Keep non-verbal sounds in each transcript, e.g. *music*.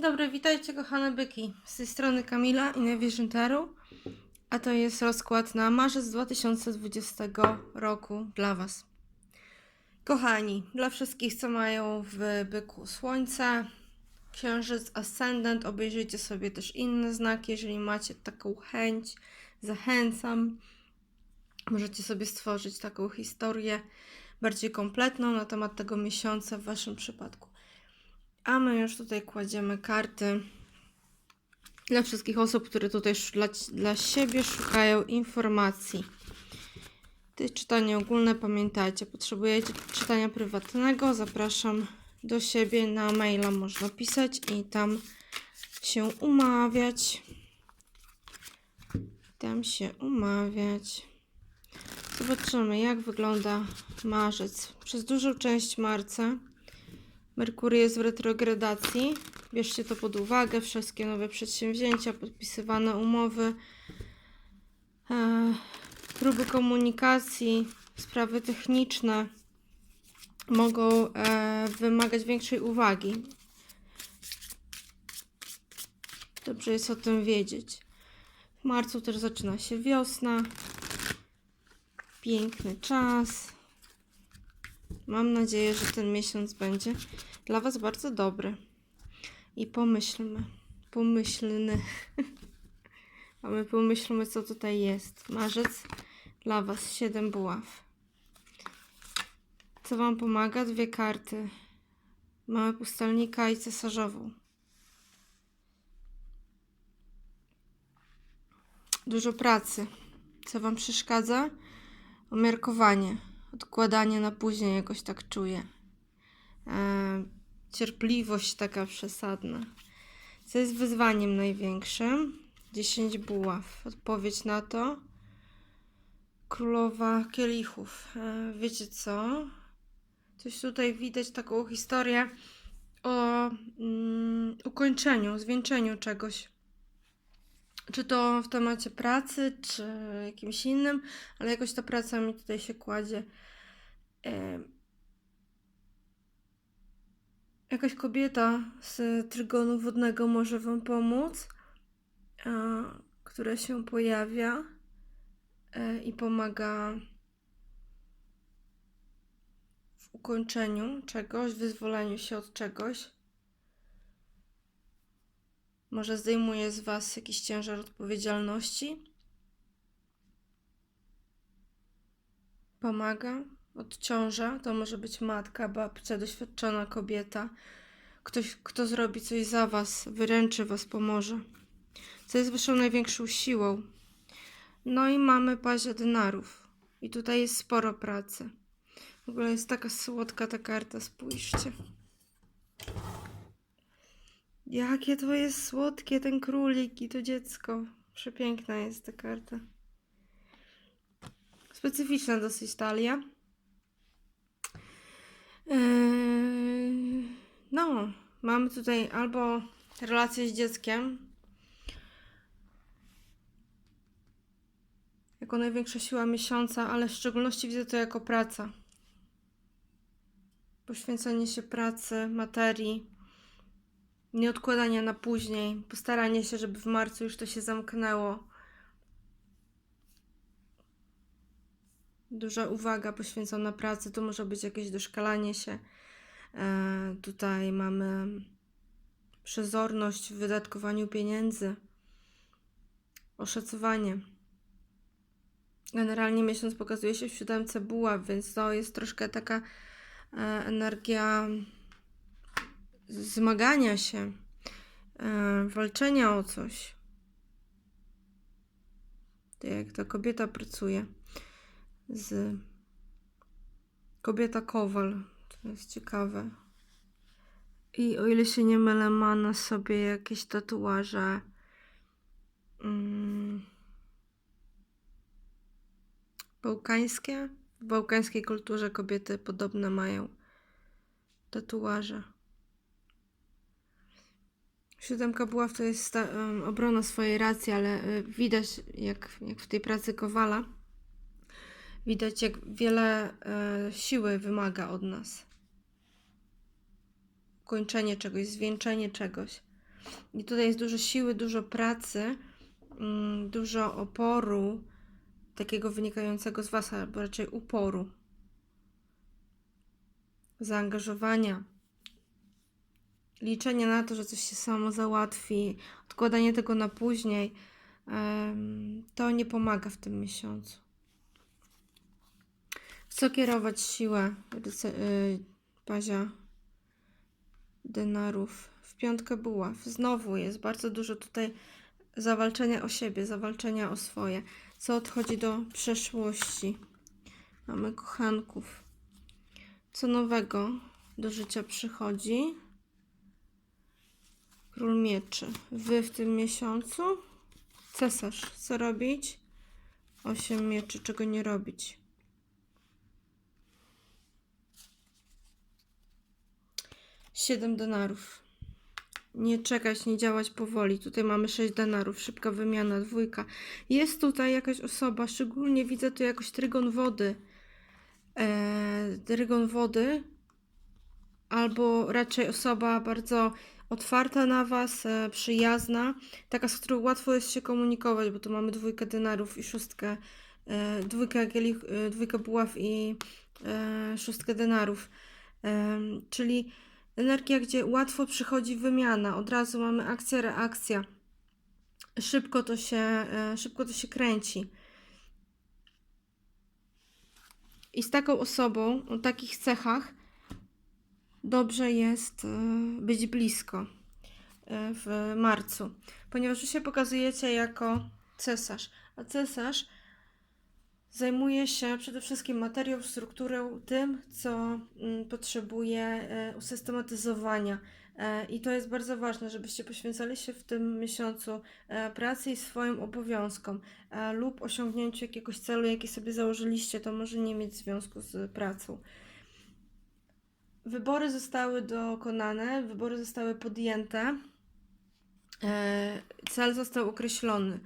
Dobry, witajcie kochane byki. Z tej strony Kamila i Navision Tarot. A to jest rozkład na marzec 2020 roku dla Was. Kochani, dla wszystkich, co mają w byku słońce, księżyc, ascendent, obejrzyjcie sobie też inne znaki, jeżeli macie taką chęć, zachęcam. Możecie sobie stworzyć taką historię bardziej kompletną na temat tego miesiąca w Waszym przypadku. A my już tutaj kładziemy karty dla wszystkich osób, które tutaj dla, dla siebie szukają informacji. Jest czytanie ogólne, pamiętajcie, potrzebujecie czytania prywatnego, zapraszam do siebie, na maila można pisać i tam się umawiać. Tam się umawiać. Zobaczymy, jak wygląda marzec. Przez dużą część marca Merkury jest w retrogradacji. Bierzcie to pod uwagę. Wszystkie nowe przedsięwzięcia, podpisywane umowy, e, próby komunikacji, sprawy techniczne mogą e, wymagać większej uwagi. Dobrze jest o tym wiedzieć. W marcu też zaczyna się wiosna. Piękny czas. Mam nadzieję, że ten miesiąc będzie dla Was bardzo dobry. I pomyślmy, pomyślny. *laughs* A my pomyślmy, co tutaj jest. Marzec dla Was, 7 buław. Co Wam pomaga? Dwie karty. Mamy pustelnika i cesarzową. Dużo pracy. Co Wam przeszkadza? Umiarkowanie odkładanie na później jakoś tak czuję. E, cierpliwość taka przesadna. Co jest wyzwaniem największym? 10 buław. Odpowiedź na to. Królowa kielichów. E, wiecie co? Coś tutaj widać taką historię o mm, ukończeniu, zwieńczeniu czegoś. Czy to w temacie pracy, czy jakimś innym, ale jakoś ta praca mi tutaj się kładzie. E, jakaś kobieta z trygonu wodnego może Wam pomóc, która się pojawia e, i pomaga w ukończeniu czegoś, wyzwoleniu się od czegoś. Może zdejmuje z Was jakiś ciężar odpowiedzialności. Pomaga, odciąża. To może być matka, babcia, doświadczona kobieta. Ktoś, kto zrobi coś za Was, wyręczy Was, pomoże. Co jest Waszą największą siłą. No i mamy paździa dynarów. I tutaj jest sporo pracy. W ogóle jest taka słodka ta karta, spójrzcie. Jakie to jest słodkie, ten królik i to dziecko. Przepiękna jest ta karta. Specyficzna dosyć talia. Eee, no, mamy tutaj albo relację z dzieckiem, jako największa siła miesiąca, ale w szczególności widzę to jako praca. Poświęcenie się pracy, materii, nie odkładanie na później, postaranie się, żeby w marcu już to się zamknęło. Duża uwaga poświęcona pracy, to może być jakieś doszkalanie się. E, tutaj mamy przezorność w wydatkowaniu pieniędzy, oszacowanie. Generalnie miesiąc pokazuje się w siódemce buław, więc to jest troszkę taka e, energia zmagania się, e, walczenia o coś. To jak ta kobieta pracuje z kobieta kowal. To jest ciekawe. I o ile się nie mylę, ma na sobie jakieś tatuaże. Mm, bałkańskie. W bałkańskiej kulturze kobiety podobne mają tatuaże. Siódemka to jest sta- em, obrona swojej racji, ale y, widać, jak, jak w tej pracy Kowala, widać, jak wiele e, siły wymaga od nas. Kończenie czegoś, zwieńczenie czegoś. I tutaj jest dużo siły, dużo pracy, mm, dużo oporu, takiego wynikającego z Was, albo raczej uporu, zaangażowania, liczenia na to, że coś się samo załatwi, odkładanie tego na później, to nie pomaga w tym miesiącu. Co kierować siłę ryce- y, pazia denarów? W piątkę buław. Znowu jest bardzo dużo tutaj zawalczenia o siebie, zawalczenia o swoje. Co odchodzi do przeszłości? Mamy kochanków. Co nowego do życia przychodzi? Król mieczy. Wy w tym miesiącu? Cesarz. Co robić? Osiem mieczy. Czego nie robić? Siedem denarów. Nie czekać, nie działać powoli. Tutaj mamy 6 denarów, szybka wymiana, dwójka. Jest tutaj jakaś osoba, szczególnie widzę tu jakoś trygon wody. Eee, trygon wody, albo raczej osoba bardzo otwarta na Was, e, przyjazna, taka, z którą łatwo jest się komunikować, bo tu mamy dwójkę denarów i szóstkę, e, dwójkę, e, dwójkę buław i e, szóstkę denarów. Em, czyli energia, gdzie łatwo przychodzi wymiana, od razu mamy akcja, reakcja. Szybko to się, e, szybko to się kręci. I z taką osobą o takich cechach dobrze jest e, być blisko e, w marcu, ponieważ się pokazujecie jako cesarz, a cesarz zajmuje się przede wszystkim materią, strukturą, tym, co mm, potrzebuje e, usystematyzowania. E, I to jest bardzo ważne, żebyście poświęcali się w tym miesiącu e, pracy i swoim obowiązkom lub osiągnięciu jakiegoś celu, jaki sobie założyliście. To może nie mieć związku z pracą. Wybory zostały dokonane, wybory zostały podjęte, cel został określony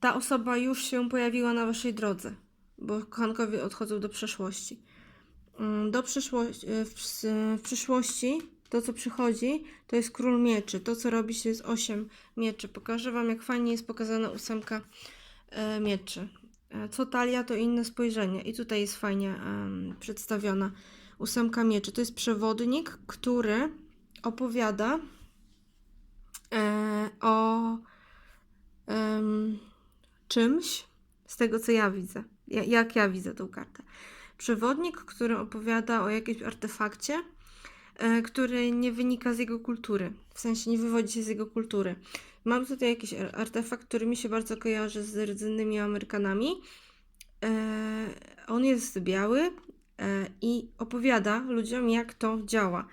ta osoba już się pojawiła na waszej drodze, bo kochankowie odchodzą do przeszłości. Mm, Do przyszłości, w, w przyszłości to, co przychodzi, to jest król mieczy. To, co robi się, jest osiem mieczy. Pokażę wam, jak fajnie jest pokazana ósemka e, mieczy. E, Co talia, to inne spojrzenie. I tutaj jest fajnie przedstawiona ósemka mieczy. To jest przewodnik, który opowiada e, o czymś, z tego co ja widzę, ja- jak ja widzę tą kartę. Przewodnik, który opowiada o jakimś artefakcie, e, który nie wynika z jego kultury, w sensie nie wywodzi się z jego kultury. Mam tutaj jakiś ar- artefakt, który mi się bardzo kojarzy z rdzennymi Amerykanami. E, on jest biały e, i opowiada ludziom, jak to działa.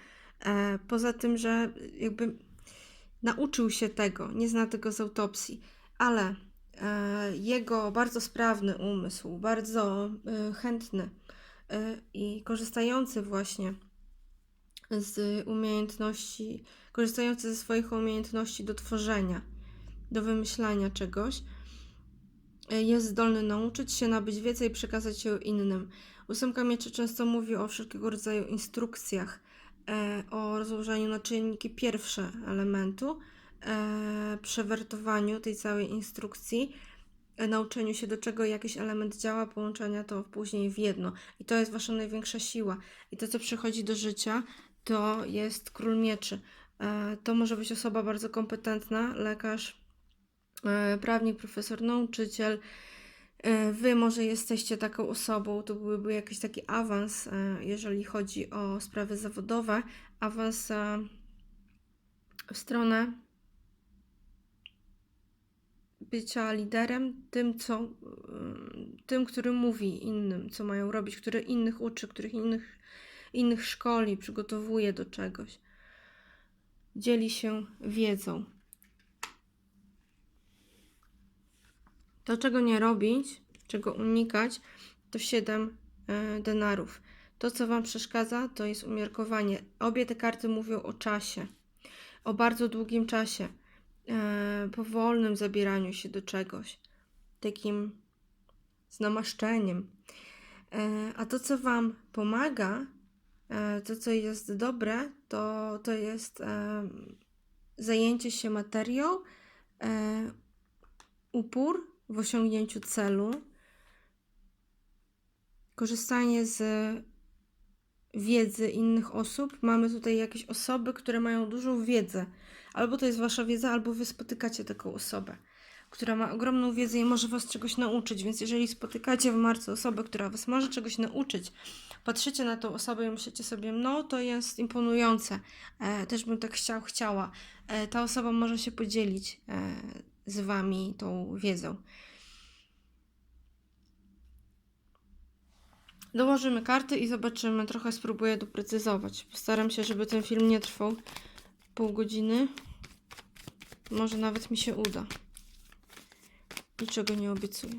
Poza tym, że jakby nauczył się tego, nie zna tego z autopsji, ale jego bardzo sprawny umysł, bardzo e, chętny e, i korzystający właśnie z umiejętności, korzystający ze swoich umiejętności do tworzenia, do wymyślania czegoś, e, jest zdolny nauczyć się, nabyć wiedzę i przekazać ją innym. Ósemka mieczy często mówi o wszelkiego rodzaju instrukcjach, e, o rozłożeniu na czynniki pierwsze elementu, e, przewertowaniu tej całej instrukcji, e, nauczeniu się do czego jakiś element działa, połączenia to później w jedno. I to jest wasza największa siła. I to, co przychodzi do życia, to jest król mieczy. E, to może być osoba bardzo kompetentna, lekarz, e, prawnik, profesor, nauczyciel. E, Wy może jesteście taką osobą, to byłby jakiś taki awans, e, jeżeli chodzi o sprawy zawodowe, awans e, w stronę bycia liderem, tym, co, ym, tym, który mówi innym, co mają robić, który innych uczy, których innych, innych szkoli, przygotowuje do czegoś. Dzieli się wiedzą. To, czego nie robić, czego unikać, to 7 denarów. To, co Wam przeszkadza, to jest umiarkowanie. Obie te karty mówią o czasie, o bardzo długim czasie, e, powolnym zabieraniu się do czegoś, takim z namaszczeniem. E, a to, co Wam pomaga, e, to, co jest dobre, to, to jest e, zajęcie się materią, e, upór w osiągnięciu celu, korzystanie z wiedzy innych osób. Mamy tutaj jakieś osoby, które mają dużą wiedzę. Albo to jest wasza wiedza, albo wy spotykacie taką osobę, która ma ogromną wiedzę i może was czegoś nauczyć. Więc jeżeli spotykacie w marcu osobę, która was może czegoś nauczyć, patrzycie na tą osobę i myślicie sobie, no to jest imponujące, e, też bym tak chciał, chciała. E, ta osoba może się podzielić e, z wami tą wiedzą. Dołożymy karty i zobaczymy. Trochę spróbuję doprecyzować. Postaram się, żeby ten film nie trwał pół godziny. Może nawet mi się uda. Niczego nie obiecuję.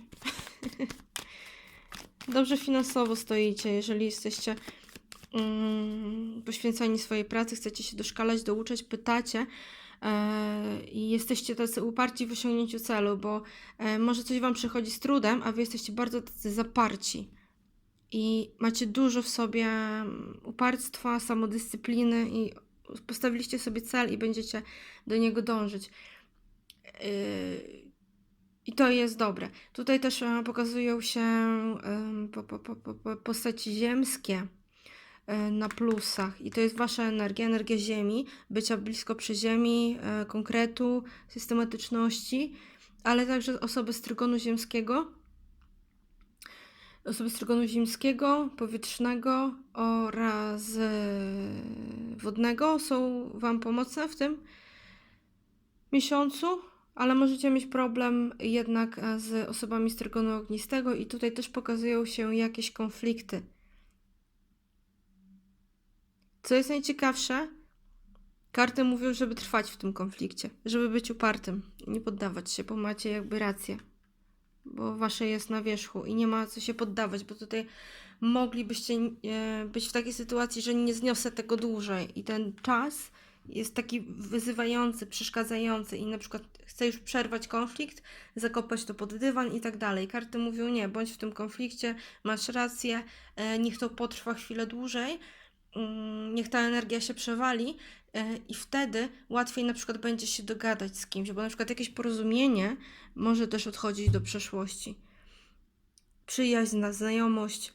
*laughs* Dobrze finansowo stoicie, jeżeli jesteście mm, poświęceni swojej pracy, chcecie się doszkalać, douczać, pytacie e, i jesteście tacy uparci w osiągnięciu celu, bo e, może coś Wam przychodzi z trudem, a Wy jesteście bardzo tacy zaparci i macie dużo w sobie mm, uparstwa, samodyscypliny i postawiliście sobie cel i będziecie do niego dążyć. Yy, I to jest dobre. Tutaj też e, pokazują się postaci ziemskie e, na plusach i to jest wasza energia, energia ziemi, bycia blisko przy ziemi, e, konkretu, systematyczności, ale także osoby z trygonu ziemskiego, osoby z trygonu ziemskiego, powietrznego oraz e, wodnego są wam pomocne w tym miesiącu, ale możecie mieć problem jednak e, z osobami z trygonu ognistego i tutaj też pokazują się jakieś konflikty. Co jest najciekawsze, karty mówią, żeby trwać w tym konflikcie, żeby być upartym nie poddawać się, bo macie jakby rację, bo wasze jest na wierzchu i nie ma co się poddawać, bo tutaj moglibyście e, być w takiej sytuacji, że nie zniosę tego dłużej i ten czas jest taki wyzywający, przeszkadzający i na przykład chcę już przerwać konflikt, zakopać to pod dywan i tak dalej. Karty mówią nie, bądź w tym konflikcie, masz rację, e, niech to potrwa chwilę dłużej, mm, niech ta energia się przewali i wtedy łatwiej na przykład będzie się dogadać z kimś, bo na przykład jakieś porozumienie może też odchodzić do przeszłości. Przyjaźń, znajomość,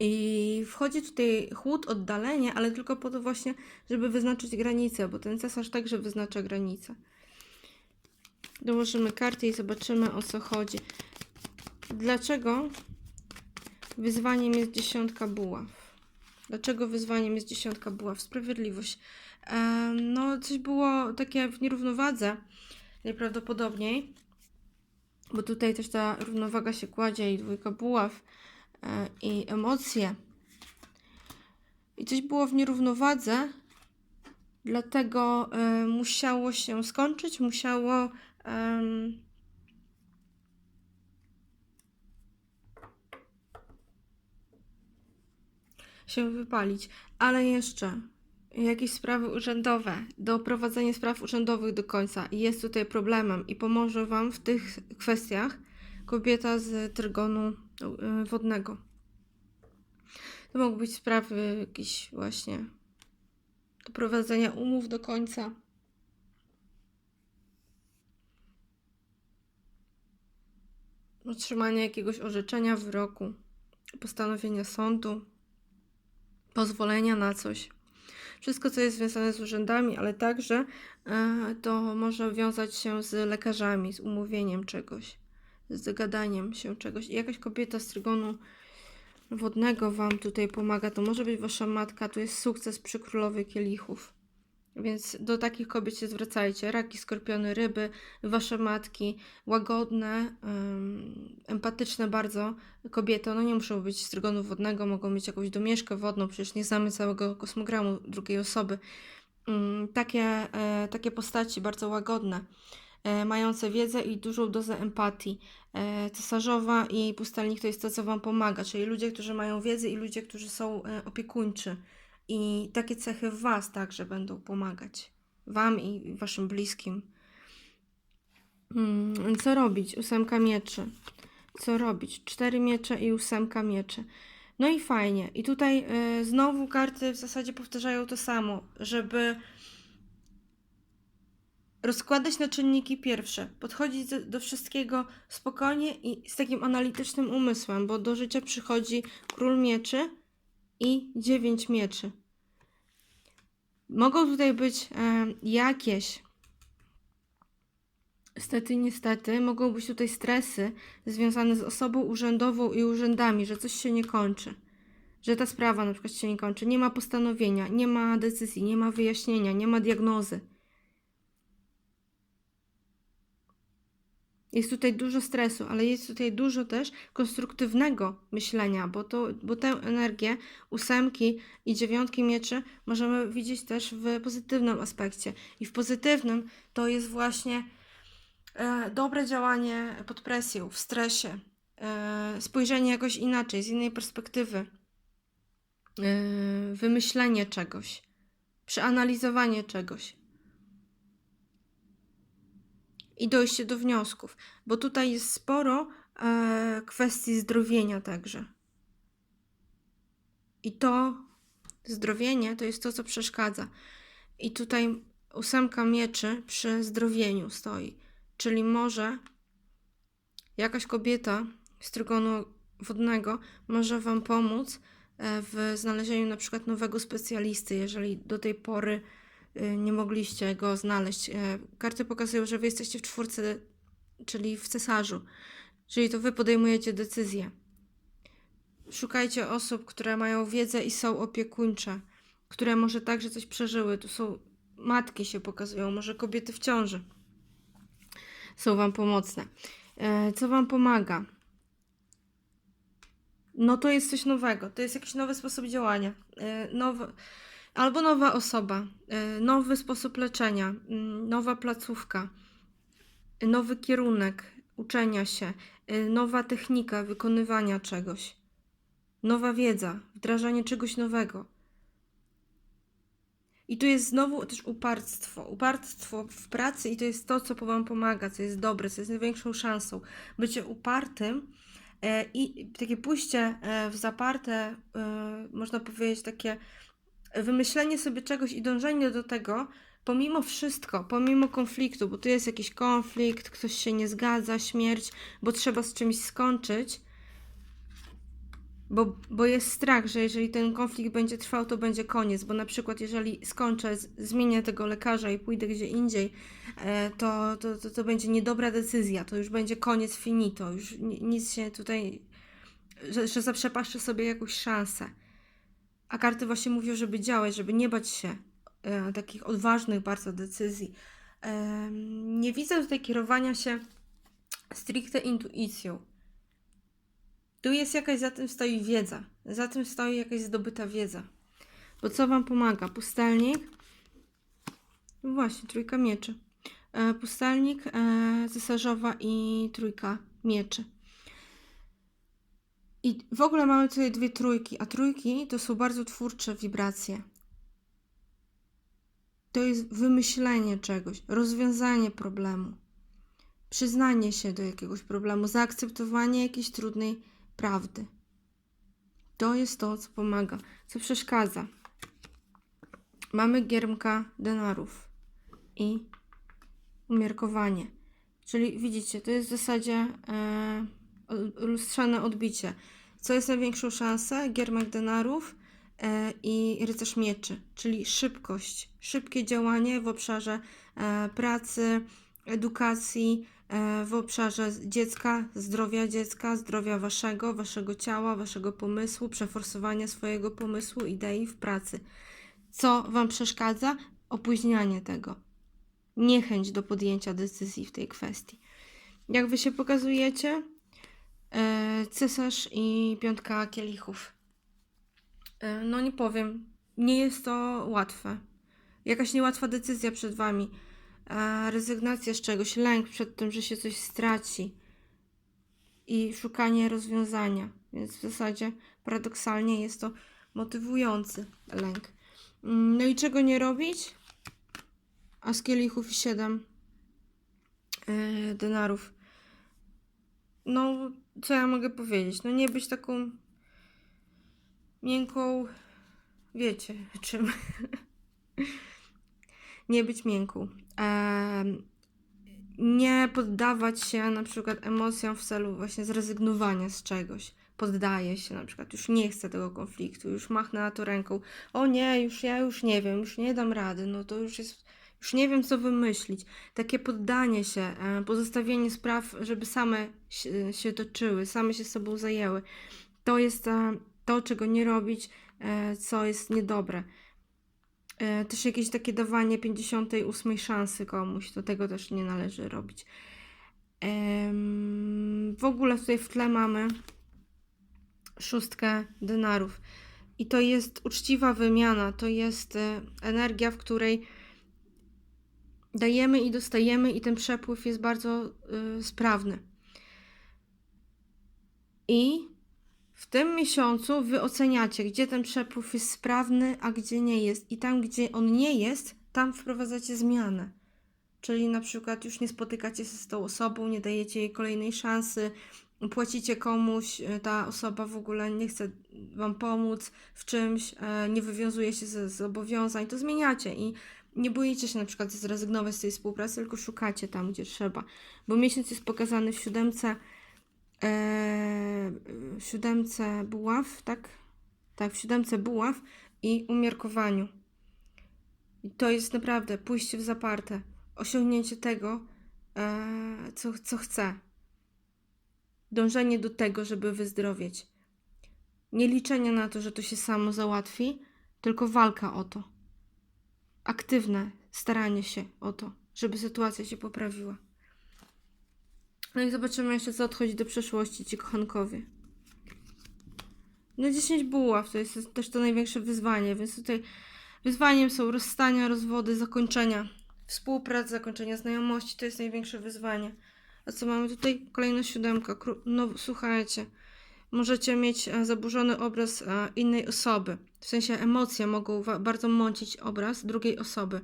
i wchodzi tutaj chłód, oddalenie, ale tylko po to właśnie, żeby wyznaczyć granicę, bo ten cesarz także wyznacza granicę. Dołożymy karty i zobaczymy o co chodzi. Dlaczego wyzwaniem jest dziesiątka buław? Dlaczego wyzwaniem jest dziesiątka buław? Sprawiedliwość. Em, no, coś było takie w nierównowadze najprawdopodobniej, bo tutaj też ta równowaga się kładzie i dwójka buław e, i emocje. I coś było w nierównowadze, dlatego e, musiało się skończyć, musiało em, się wypalić. Ale jeszcze jakieś sprawy urzędowe, doprowadzenie spraw urzędowych do końca jest tutaj problemem i pomoże Wam w tych kwestiach kobieta z trygonu y, wodnego. To mogą być sprawy jakieś właśnie doprowadzenia umów do końca. Otrzymanie jakiegoś orzeczenia wyroku, postanowienia sądu, pozwolenia na coś. Wszystko, co jest związane z urzędami, ale także e, to może wiązać się z lekarzami, z umówieniem czegoś, z dogadaniem się czegoś. I jakaś kobieta z trygonu wodnego Wam tutaj pomaga. To może być Wasza matka, tu jest sukces przy królowej kielichów. Więc do takich kobiet się zwracajcie. Raki, skorpiony, ryby, wasze matki, łagodne, em, empatyczne bardzo kobiety. One nie muszą być z trygonu wodnego, mogą mieć jakąś domieszkę wodną, przecież nie znamy całego kosmogramu drugiej osoby. Mm, takie, e, takie postaci bardzo łagodne, e, mające wiedzę i dużą dozę empatii. E, cesarzowa i pustelnik to jest to, co Wam pomaga, czyli ludzie, którzy mają wiedzę i ludzie, którzy są e, opiekuńczy. I takie cechy w Was także będą pomagać. Wam i Waszym bliskim. Mm, Co robić? Ósemka mieczy. Co robić? Cztery miecze i ósemka mieczy. No i fajnie. I tutaj y, znowu karty w zasadzie powtarzają to samo, żeby rozkładać na czynniki pierwsze, podchodzić do, do wszystkiego spokojnie i z takim analitycznym umysłem, bo do życia przychodzi król mieczy i dziewięć mieczy. Mogą tutaj być e, jakieś, niestety, niestety, mogą być tutaj stresy związane z osobą urzędową i urzędami, że coś się nie kończy. Że ta sprawa na przykład się nie kończy. Nie ma postanowienia, nie ma decyzji, nie ma wyjaśnienia, nie ma diagnozy. Jest tutaj dużo stresu, ale jest tutaj dużo też konstruktywnego myślenia, bo, to, bo tę energię ósemki i dziewiątki mieczy możemy widzieć też w pozytywnym aspekcie. I w pozytywnym to jest właśnie e, dobre działanie pod presją, w stresie, e, spojrzenie jakoś inaczej, z innej perspektywy, e, wymyślenie czegoś, przeanalizowanie czegoś i dojście do wniosków, bo tutaj jest sporo e, kwestii zdrowienia także. I to zdrowienie to jest to, co przeszkadza. I tutaj ósemka mieczy przy zdrowieniu stoi, czyli może jakaś kobieta z trygonu wodnego może Wam pomóc e, w znalezieniu na przykład nowego specjalisty, jeżeli do tej pory nie mogliście go znaleźć. E, Karty pokazują, że wy jesteście w czwórce, czyli w cesarzu, czyli to wy podejmujecie decyzje. Szukajcie osób, które mają wiedzę i są opiekuńcze, które może także coś przeżyły. Tu są matki się pokazują, może kobiety w ciąży są wam pomocne. E, Co wam pomaga? No to jest coś nowego, to jest jakiś nowy sposób działania, e, nowy, albo nowa osoba, e, nowy sposób leczenia, mm, nowa placówka, nowy kierunek uczenia się, e, nowa technika wykonywania czegoś, nowa wiedza, wdrażanie czegoś nowego. I tu jest znowu też uparstwo. Uparstwo w pracy i to jest to, co Wam pomaga, co jest dobre, co jest największą szansą. Bycie upartym e, i takie pójście e, w zaparte, e, można powiedzieć, takie wymyślenie sobie czegoś i dążenie do tego, pomimo wszystko, pomimo konfliktu, bo tu jest jakiś konflikt, ktoś się nie zgadza, śmierć, bo trzeba z czymś skończyć. Bo, bo jest strach, że jeżeli ten konflikt będzie trwał, to będzie koniec. Bo na przykład, jeżeli skończę, zmienię tego lekarza i pójdę gdzie indziej, e, to, to, to, to będzie niedobra decyzja. To już będzie koniec finito. Już ni- nic się tutaj. że, że zaprzepaszczę sobie jakąś szansę. A karty właśnie mówią, żeby działać, żeby nie bać się e, takich odważnych bardzo decyzji. Em, nie widzę tutaj kierowania się stricte intuicją. Tu jest jakaś, za tym stoi wiedza. Za tym stoi jakaś zdobyta wiedza. Bo co Wam pomaga? Pustelnik. No Właśnie, trójka mieczy. E, pustelnik, e, cesarzowa i trójka mieczy. I w ogóle mamy tutaj dwie trójki, a trójki to są bardzo twórcze wibracje. To jest wymyślenie czegoś, rozwiązanie problemu, przyznanie się do jakiegoś problemu, zaakceptowanie jakiejś trudnej prawdy. To jest to, co pomaga, co przeszkadza. Mamy giermka denarów i umiarkowanie. Czyli widzicie, to jest w zasadzie e, lustrzane odbicie. Co jest największą szansę? Giermek denarów e, i rycerz mieczy, czyli szybkość, szybkie działanie w obszarze e, pracy, edukacji, e, w obszarze dziecka, zdrowia dziecka, zdrowia waszego, waszego ciała, waszego pomysłu, przeforsowania swojego pomysłu, idei w pracy. Co wam przeszkadza? Opóźnianie tego. Niechęć do podjęcia decyzji w tej kwestii. Jak wy się pokazujecie? E, cesarz i piątka kielichów. E, no nie powiem, nie jest to łatwe. Jakaś niełatwa decyzja przed wami. E, rezygnacja z czegoś, lęk przed tym, że się coś straci i szukanie rozwiązania. Więc w zasadzie paradoksalnie jest to motywujący lęk. Mm, No i czego nie robić? A z kielichów siedem e, denarów. No, co ja mogę powiedzieć? No nie być taką miękką, wiecie, czym. *laughs* nie być miękką. nie poddawać się na przykład emocjom w celu właśnie zrezygnowania z czegoś. Poddaję się na przykład, już nie chcę tego konfliktu, już machnę na to ręką. O nie, już ja już nie wiem, już nie dam rady, no to już jest, już nie wiem co wymyślić. Takie poddanie się, e, pozostawienie spraw, żeby same się, toczyły, same się sobą zajęły. To jest e, to, czego nie robić, e, co jest niedobre. Też jakieś takie dawanie 58 szansy komuś, to tego też nie należy robić. W ogóle tutaj w tle mamy szóstkę denarów. I to jest uczciwa wymiana, to jest energia, w której dajemy i dostajemy, i ten przepływ jest bardzo y, sprawny. I w tym miesiącu wy oceniacie, gdzie ten przepływ jest sprawny, a gdzie nie jest. I tam, gdzie on nie jest, tam wprowadzacie zmianę. Czyli na przykład już nie spotykacie się z tą osobą, nie dajecie jej kolejnej szansy, płacicie komuś, e, ta osoba w ogóle nie chce wam pomóc w czymś, e, nie wywiązuje się ze zobowiązań, to zmieniacie i nie boicie się na przykład zrezygnować z tej współpracy, tylko szukacie tam, gdzie trzeba. Bo miesiąc jest pokazany w siódemce, e, w siódemce buław, tak? Tak, w siódemce buław i umiarkowaniu. I to jest naprawdę pójście w zaparte, osiągnięcie tego, e, co, co chcę. Dążenie do tego, żeby wyzdrowieć. Nie liczenie na to, że to się samo załatwi, tylko walka o to. Aktywne staranie się o to, żeby sytuacja się poprawiła. No i zobaczymy jeszcze, co odchodzi do przeszłości ci kochankowie. No 10 buław to jest też to największe wyzwanie, więc tutaj wyzwaniem są rozstania, rozwody, zakończenia współpracy, zakończenia znajomości, to jest największe wyzwanie. A co mamy tutaj? Kolejna siódemka. No słuchajcie, możecie mieć e, zaburzony obraz e, innej osoby. W sensie emocje mogą bardzo mącić obraz drugiej osoby.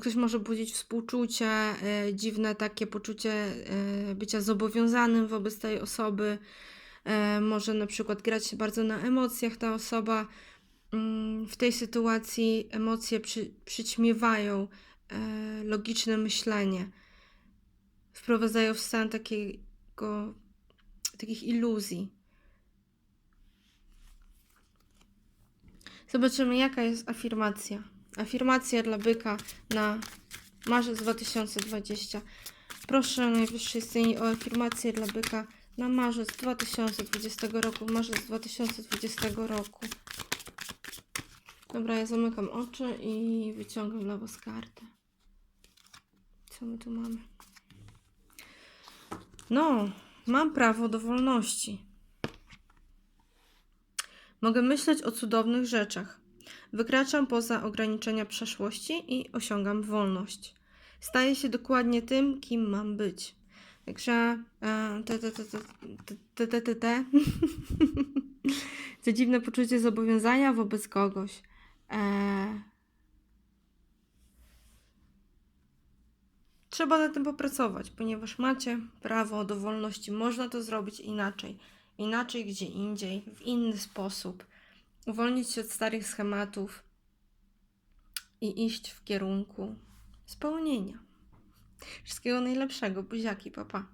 Ktoś może budzić współczucie, e, dziwne takie poczucie bycia zobowiązanym wobec tej osoby. Może na przykład grać się bardzo na emocjach ta osoba. Mm, W tej sytuacji emocje przy, przyćmiewają logiczne myślenie. Wprowadzają w stan takiego, takich iluzji. Zobaczymy, jaka jest afirmacja. Afirmacja dla byka na marzec 2020. Proszę Najwyższej Scenie o afirmację dla byka na marzec 2020 roku. Marzec 2020 roku. Dobra, ja zamykam oczy i wyciągam dla Was kartę. Co my tu mamy? No, Mam prawo do wolności. Mogę myśleć o cudownych rzeczach. Wykraczam poza ograniczenia przeszłości i osiągam wolność. Staję się dokładnie tym, kim mam być. Także e, te, te, te, te, te, te, te. to *laughs* dziwne poczucie zobowiązania wobec kogoś. Eee, Trzeba nad tym popracować, ponieważ macie prawo do wolności. Można to zrobić inaczej. Inaczej gdzie indziej, w inny sposób. Uwolnić się od starych schematów i iść w kierunku spełnienia. Wszystkiego najlepszego. Buziaki, papa.